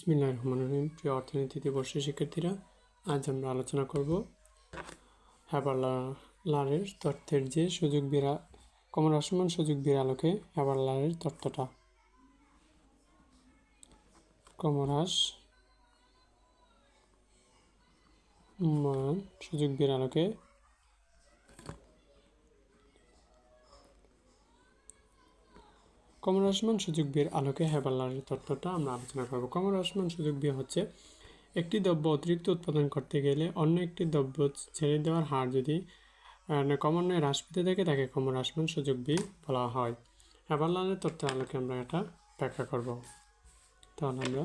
বিসমিল্লাহ রহমান রহিম। প্রিয় অর্থনীতিতে বর্ষের শিক্ষার্থীরা, আজ আমরা আলোচনা করব হ্যাবারলারের তথ্যের যে সুযোগ বিরা কমন আসমান সুযোগ বির আলোকে হ্যাবারলারের তত্ত্বটা কমরাস মান সুযোগ বির আলোকে কমর আসমান সুযোগ বিয়ের আলোকে হেবাল্লারের তত্ত্বটা আমরা আলোচনা করব। কমর আসমান সুযোগ বিয়ে হচ্ছে একটি দ্রব্য অতিরিক্ত উৎপাদন করতে গেলে অন্য একটি দ্রব্য ছেড়ে দেওয়ার হার যদি ক্রমান্বয়ে হ্রাস পেতে থাকে, তাকে কমর আসমান সুযোগ বিয়ে বলা হয়। হেবাল্লারের তত্ত্বের আলোকে আমরা এটা ব্যাখ্যা করব। তাহলে আমরা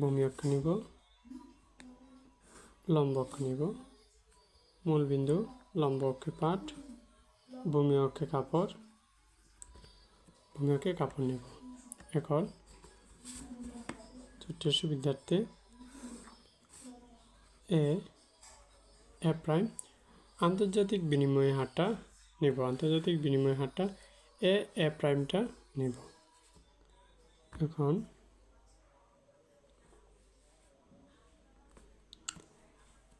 ভূমি অক্ষ নিব, লম্ব অক্ষ নিব, মূলবিন্দু, লম্ব অক্ষে পাঠ ভূমি অক্ষে কাপড়। ভূমি অক্ষে কাপড় নেব। এখন ছোট্ট বিদ্যার্থী এ এ প্রাইম আন্তর্জাতিক বিনিময় হারটা নেব। আন্তর্জাতিক বিনিময় হারটা এ এ প্রাইমটা নেব। এখন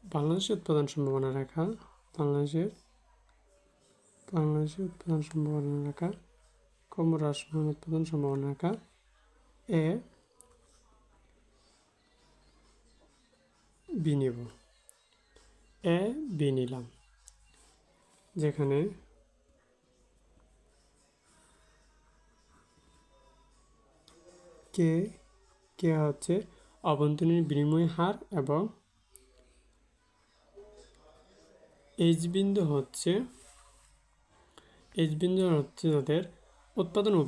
বাংলাদেশের উৎপাদন সম্ভাবনা রেখা, বাংলাদেশের বাংলাদেশের উৎপাদন সম্ভাবনা রেখা কম রাষ্ট্রমান উৎপাদন সম্ভাবনা রেখা এ বি নেব এ বি নিলাম যেখানে কে কে হচ্ছে অভ্যন্তরীণ বিনিময় হার এবং এইচ বিন্দু হচ্ছে এইচ বিন্দু হচ্ছে তাদের উৎপাদন ও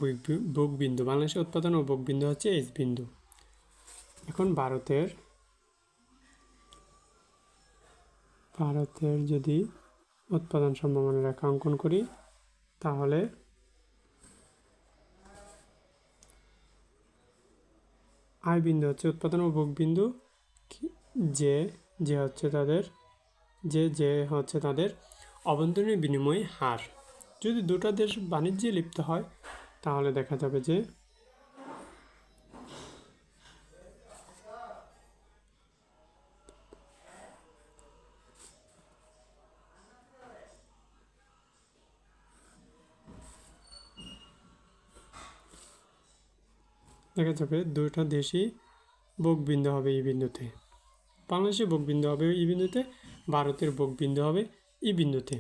ভোগ বিন্দু বাংলাদেশের উৎপাদন ও বিন্দু হচ্ছে এইচ বিন্দু এখন ভারতের ভারতের যদি উৎপাদন সম্ভাবনা রেখা অঙ্কন করি, তাহলে আয় বিন্দু হচ্ছে উৎপাদন ও ভোগ বিন্দু যে যে হচ্ছে তাদের, যে যে হচ্ছে তাদের অভ্যন্তরীণ বিনিময় হার। যদি দুটো দেশ বাণিজ্যে লিপ্ত হয়, তাহলে দেখা যাবে যে দেখা যাবে দুটা দেশই বিন্দু হবে এই বিন্দুতে। বাংলাদেশে বিন্দু হবে এই বিন্দুতে, ভারতের বিন্দু হবে এই বিন্দুতে।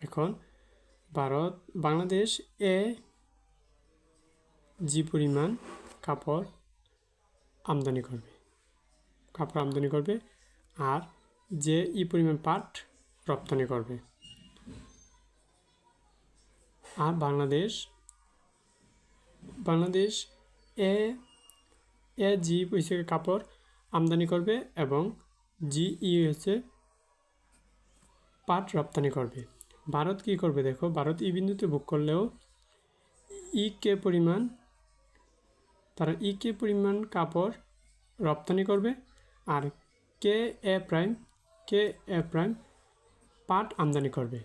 এখন ভারত, বাংলাদেশ এ জি পরিমাণ কাপড় আমদানি করবে। কাপড় আমদানি করবে আর যে ই পরিমাণ পাট রপ্তানি করবে। আর বাংলাদেশ বাংলাদেশ এ এ জি হিসেবে কাপড় আমদানি করবে এবং জি ই হচ্ছে পাট রপ্তানি করবে। ভারত কি করবে দেখো, ভারত ই বিন্দুতে বুক করলেও ই কে পরিমাণ, তারা ই কে পরিমাণ কাপড় রপ্তানি করবে আর কে এ প্রাইম কে এ প্রাইম পাট আমদানি করবে।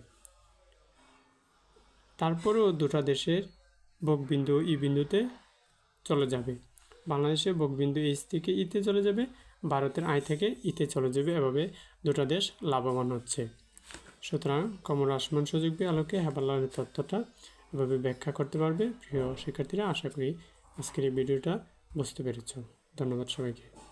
তারপরেও দুটা দেশের বকবিন্দু ই বিন্দুতে চলে যাবে। বাংলাদেশের বকবিন্দু এইচ থেকে ইতে চলে যাবে, ভারতের আয় থেকে ইতে চলে যাবে, এভাবে দুটা দেশ লাভবান হচ্ছে। সুতরাং কমর আসমান সুযোগ বি আলোকে হেবাল্লারের তথ্যটা এভাবে ব্যাখ্যা করতে পারবে। প্রিয় শিক্ষার্থীরা, আশা করি আজকের এই ভিডিওটা বুঝতে পেরেছ। ধন্যবাদ সবাইকে।